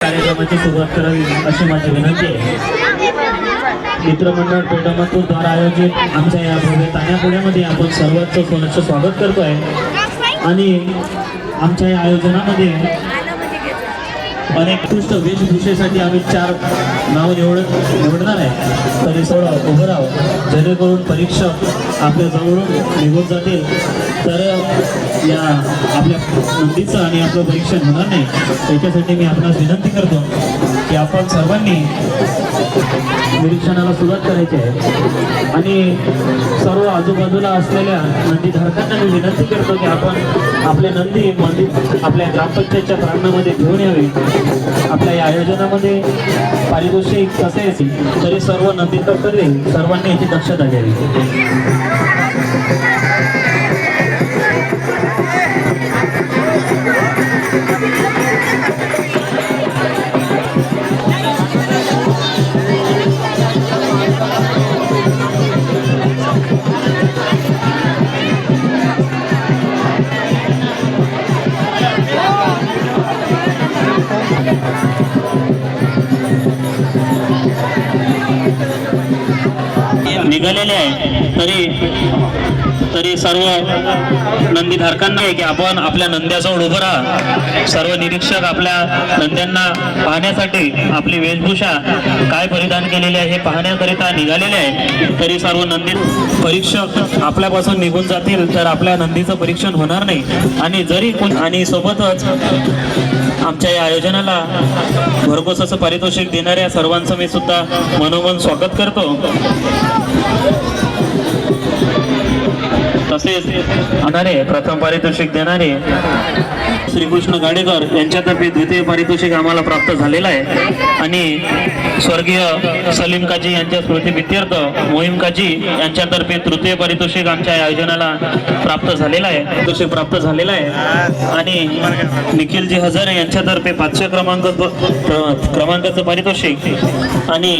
कार्यक्रमाची सुरुवात करावी अशी माझी विनंती आहे. मित्रमंडळ पेटामतूरद्वारा आयोजित आमच्या या भव्य ताण्यापुण्यामध्ये आपण सर्वांचं सोनचं स्वागत करतो आहे आणि आमच्या या आयोजनामध्ये अनेक उत्कृष्ट वेशभूषेसाठी आम्ही चार नाव निवड निवडणार आहे. तरी सोडा उभं राहा जेणेकरून परीक्षक आपल्या जवळून निघून जातील. तर या आपल्या नंदीचं आणि आपलं परीक्षण होणार नाही. त्याच्यासाठी मी आपणास विनंती करतो की आपण सर्वांनी निरीक्षणाला सुरुवात करायची आहे. आणि सर्व आजूबाजूला असलेल्या नंदीधारकांना मी विनंती करतो की आपण आपल्या नंदी मंदिर आपल्या ग्रामपंचायतच्या प्रांगणामध्ये घेऊन यावी. आपल्या या आयोजनामध्ये पारितोषिक कसे असेल तरी सर्व नंदीकर्तव्य सर्वांनी याची दक्षता घ्यावी. निघालेले आहे. तरी तरी सर्व नंदीधारकांना आहे की आपण आपल्या नंद्याजवळ उभं राहा. सर्व निरीक्षक आपल्या नंद्यांना पाहण्यासाठी आपली वेशभूषा काय परिधान केलेली आहे हे पाहण्याकरिता निघालेले आहे. तरी सर्व नंदी परीक्षक आपल्यापासून निघून जातील तर आपल्या नंदीचं परीक्षण होणार नाही. आणि जरी कोण आणि सोबतच आमच्या या आयोजनाला भरघोस असं पारितोषिक देणाऱ्या सर्वांचं मी सुद्धा मनोमन स्वागत करतो. तसेच होणारे प्रथम पारितोषिक देणारे श्रीकृष्ण गाडेकर यांच्यातर्फे द्वितीय पारितोषिक आम्हाला प्राप्त झालेलं आहे. आणि स्वर्गीय सलीम काजी यांच्या स्मृतीप्रित्यर्थ मोहीम काजी यांच्यातर्फे तृतीय पारितोषिक आमच्या आयोजनाला प्राप्त झालेलं आहे. पारितोषिक प्राप्त झालेलं आहे. आणि निखिलजी हजारे यांच्यातर्फे पाचशे क्रमांक क्रमांकाचं पारितोषिक आणि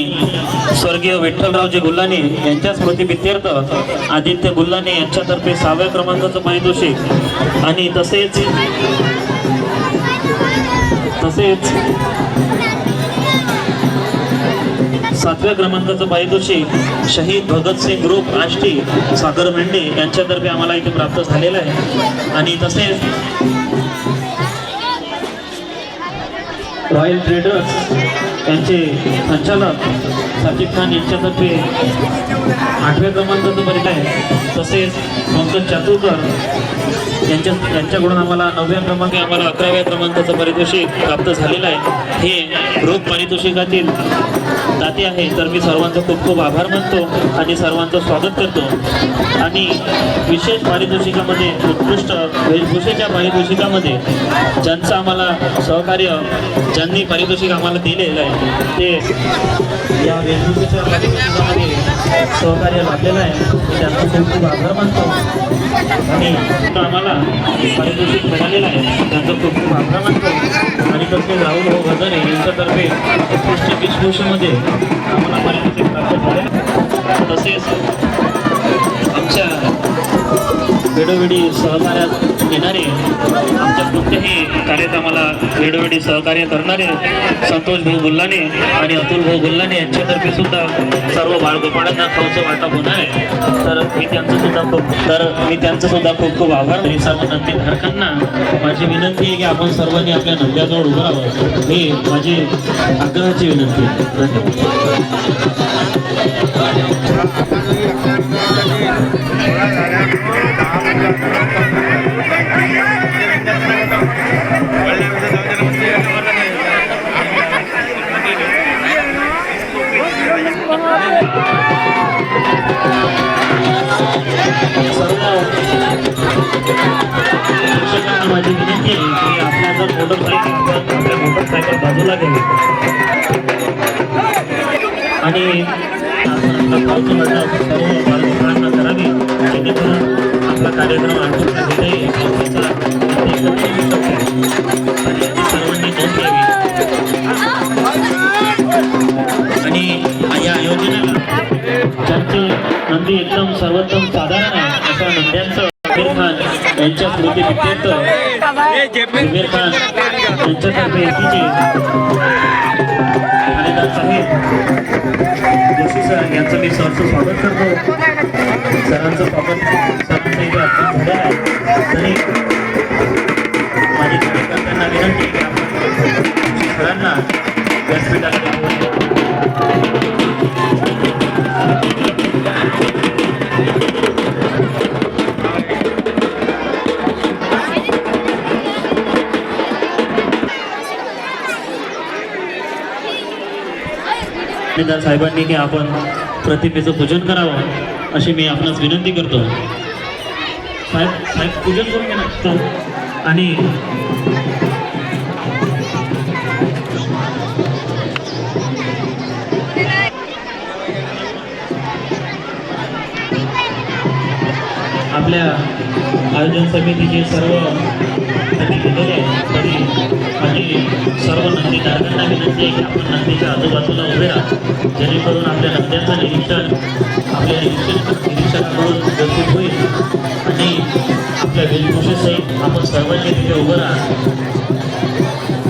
स्वर्गीय विठ्ठलरावजी गुल्लाने यांच्या स्मृतीभित्यर्थ आदित्य गुल्लाने यांच्यातर्फे सहाव्या क्रमांकाचं पारितोषिक आणि तसेच तसेच सातव्या क्रमांकाचं पारितोषिक शहीद भगतसिंग ग्रुप आष्टी सागर मेंढे यांच्यातर्फे आम्हाला इथे प्राप्त झालेलं आहे. आणि तसेच रॉयल ट्रेडर्स यांचे संचालक साजिद खान यांच्यातर्फे आठव्या क्रमांकाचं परीक्षा आहे. तसेच पंकज चातुरकर यांच्या यांच्याकडून आम्हाला नवव्या क्रमांक आम्हाला अकराव्या क्रमांकाचं पारितोषिक प्राप्त झालेलं आहे. हे रोख पारितोषिकातील नाते आहे. तर मी सर्वांचा खूप खूप आभार मानतो आणि सर्वांचं स्वागत करतो. आणि विशेष पारितोषिकामध्ये उत्कृष्ट वेशभूषेच्या पारितोषिकामध्ये ज्यांचं आम्हाला सहकार्य ज्यांनी पारितोषिक आम्हाला दिलेलं आहे ते या वेशभूषेच्या पारितोषिकामध्ये सहकार्य लाभलेलं आहे. त्यांचा खूप खूप आभार मानतो. आणि आम्हाला पारितोषिक मिळालेलं आहे. त्यांचा खूप खूप आभार मानतो. आणि राहुल भाऊ गजाने यांच्यातर्फे उत्कृष्ट वेशभूषेमध्ये आम्हाला मान्यते प्राप्त झाले. तसेच आमच्या वेळोवेळी सहकार्यात येणारे आमच्या कुठल्याही कार्यक्रमाला वेळोवेळी सहकार्य करणारे संतोष भाऊ गुल्लाने आणि अतुल भाऊ गुल्लाने यांच्यातर्फे सुद्धा सर्व बाळगोपाळांना खाऊचं वाटप होणार आहे. तर मी त्यांचं सुद्धा खूप तर मी त्यांचं सुद्धा खूप खूप आभार. तरी धारकांना माझी विनंती आहे की आपण सर्वांनी आपल्या नंद्याजवळ उभं राहावं. ही माझी आग्रहाची विनंती आहे. धन्यवाद. जर मोटरसायकल मोटरसायकल बाजूला गेली. आणि सर्व बालमित्रांना करावी जेणेकरून आपला कार्यक्रम आटोक्यात कबीर खान यांच्यातर्फे तिचे मान्यदार साहेब जोशी सर यांचं मी सरचं स्वागत करतो. सरांचं स्वागत सरांचं इथे अपमान झालेलं आहे. तरी माझी कार्यकर्त्यांना विनंती सरांना व्यासपीठाकडे दार साहेबांनी की आपण प्रतिमेचं पूजन करावं अशी मी आपणास विनंती करतो. साहेब साहेब पूजन करून घेणार आणि आपल्या आयोजन समितीचे सर्व सर्व नंदीधारकांना विनंती आहे की आपण नंदीच्या आजूबाजूला उभे राहा. जेणेकरून आपल्या नंद्यांचं निरीक्षण आपल्या निरीक्षण निरीक्षणाकडून व्यवस्थित होईल. आणि आपल्या वेशभूषेसहित आपण सर्वांनी तिथे उभं राहा.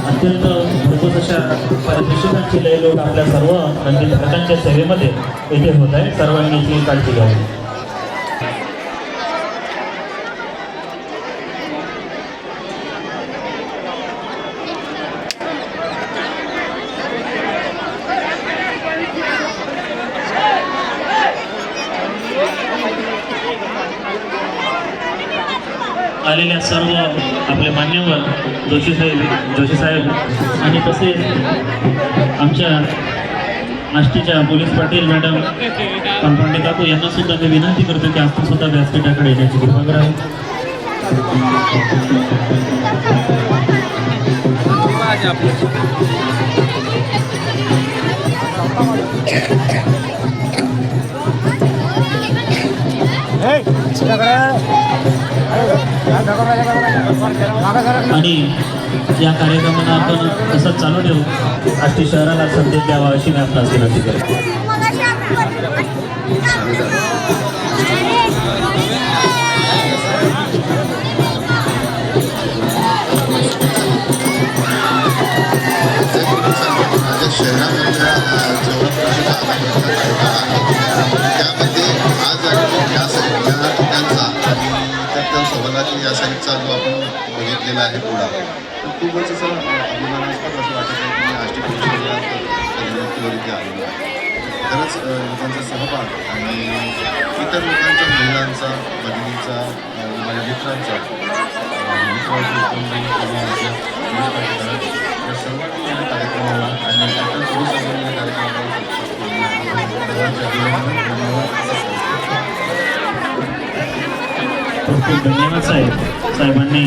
अत्यंत भरपूर अशा पारितोषिकांची लय लोक आपल्या सर्व नंदीधारकांच्या सेवेमध्ये इथे होत आहे. सर्वांनी याची काळजी घ्यावी. आलेल्या सर्व आपले मान्यवर जोशी साहेब जोशी साहेब आणि तसेच आमच्या आष्टीच्या पोलीस पाटील मॅडम पानपांडे काकू यांना सुद्धा मी विनंती करतो की आपण सुद्धा व्यासपीठाकडे येण्याची कृपा करावी आणि या कार्यक्रमाला आपण तसंच चालू ठेवू? आष्टी शहराला संदेश द्यावा अशी मी आपणास विनंती करतो. शहरामध्ये शहरामधल्या त्यामध्ये आज आणि या साईडच्या त्यांचा एकदम सवलाची या साईडचा जो आपण बघितलेला आहे पुढा. तर खूपच असं अभिमानास्पद असं वाटत आहे की मी आष्टी परिषदेला कम्युनिटीवर आलेलो आहे. खरंच लोकांचा सहभाग आणि इतर लोकांचा महिलांचा भगिनीचा माझ्या मित्रांचा या सर्वांनी या कार्यक्रमाला आणि आपण पोलीस संघटना कार्यक्रमाला खूप खूप धन्यवाद साहेब. साहेबांनी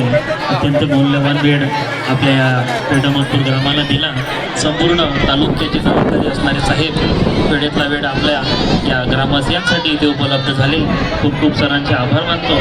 अत्यंत मौल्यवान वेळ आपल्या या पेठामधपूर ग्रामाला दिला. संपूर्ण तालुक्याची जबाबदारी असणारे साहेब पेढेतला वेळ आपल्या या ग्रामवासियांसाठी इथे उपलब्ध झाले. खूप खूप सरांचे आभार मानतो.